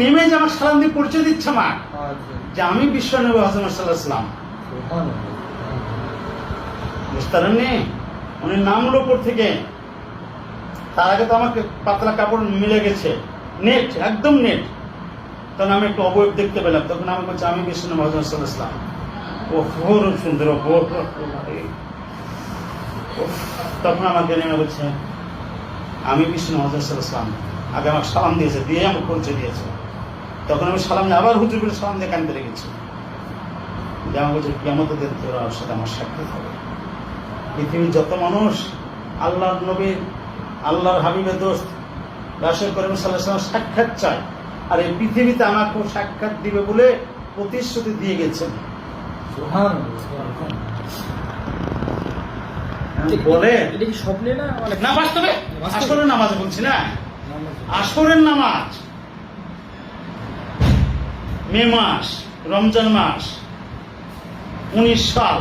নেমে যে আমার সালাম দিয়ে পরিচয় দিচ্ছে আমার আচ্ছা। যে আমি বিশ্ব নবী হজরত সাল্লাহ সাল্লাম। সুবহানাল্লাহ। বুঝতে পারেননি উনি নামলো উপর থেকে। তার আগে তো আমাকে পাতলা কাপড় মিলে গেছে। নেট একদম নেট। তখন আমি একটু অবয়ব দেখতে পেলাম। তখন আমি বলছি আমি বিষ্ণু মহাজন সাল্লাম। ও খুব সুন্দর ও তখন আমাকে নেমে বলছে আমি বিষ্ণু মহাজন সাল্লাম। আগে আমাকে সালাম দিয়েছে দিয়ে আমাকে পরিচয় দিয়েছে। তখন আমি সালাম আবার হুজুর করে সালাম দিয়ে কানতে লেগেছি যে আমার বলছে সাথে আমার সাক্ষাৎ হবে। পৃথিবীর যত মানুষ আল্লাহর নবীর আল্লাহর হাবিবের দোস্ত রাসুল করিম সাল্লাহ সাক্ষাৎ চায়। আর এই পৃথিবীতে আমাকে সাক্ষাৎ দিবে বলে প্রতিশ্রুতি দিয়ে গেছেন। বলে? এটা কি স্বপ্নে না? না বাস্তবে? আসরের নামাজ বলছি না। আসরের নামাজ। মে মাস রমজান মাস উনিশ সাল।